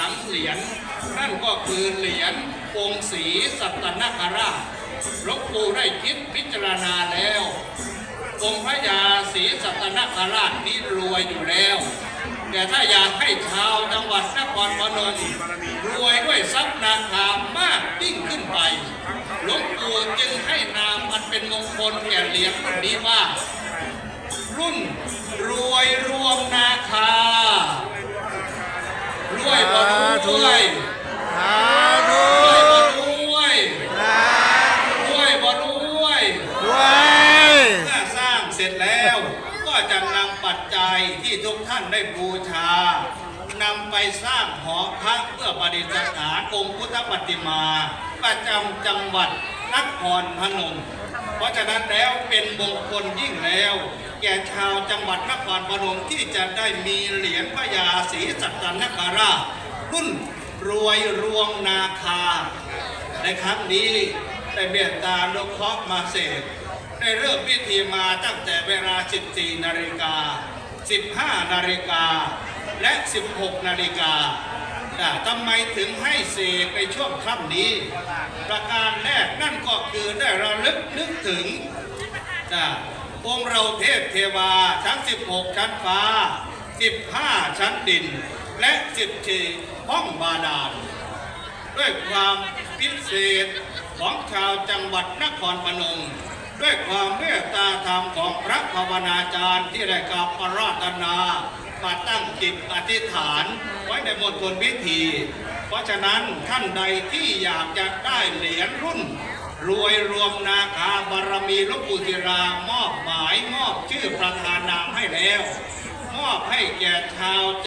ลังเหรียญนั่นก็คือเหรียญองค์ศรีสัตนคราชหลวงปู่ได้คิดพิจารณาแล้ว องค์พระยาศรีสัตนคราชนี้รวยอยู่แล้ว แต่ถ้าอยากให้ชาวจังหวัดนครพนมรวยด้วยทรัพย์นาคามากยิ่งขึ้นไปหลวงปู่จึงให้นามอันเป็นมงคลแก่เหรียญรุ่นนี้ว่า รุ่น รวยบ่รวยสาธุรวยบ่รวยสารวยบ่รวยธุด้วยเมื่อสร้างเสร็จแล้ว ก็จะนำปัจจัยที่ทุกท่านได้บูชานำไปสร้างหอพระเพื่อประดิษฐานองค์พุทธปฏิมา ประจำจังหวัดนครพนม เพราะฉะนั้นแล้วเป็นมงคลยิ่งแล้ว แก่ชาวจังหวัดนครพนมที่จะได้มีเหรียญพระยาศรีสัตนคราชรุ่นรวยรวงนาคา ในครั้งนี้ได้เมตตานุเคราะห์มาเสกได้เริ่มพิธีมาตั้งแต่เวลา 14 นาฬิกา 15 นาฬิกา และ 16 นาฬิกา ทำไมถึงให้เสกในช่วงค่ำนี้ ประการแรกนั่นก็คือได้ระลึกนึกถึงองค์เราเทพเทวาทั้ง16 ชั้นฟ้า 15 ชั้นดิน และ14ห้องบาดาล ด้วยความพิเศษของชาวจังหวัดนครพนมด้วยความเมตตาธรรมของพระภาวนาจารย์ที่ได้กราบประราธนา มาตั้งจิตอธิษฐานไว้ในมณฑลพิธี เพราะฉะนั้นท่านใดที่อยากจะได้เหรียญรุ่น รวยรวมนาคาบารมีหลวงปู่ศิรามอบหมายมอบชื่อประธานนามให้แล้ว มอบให้แก่ชาว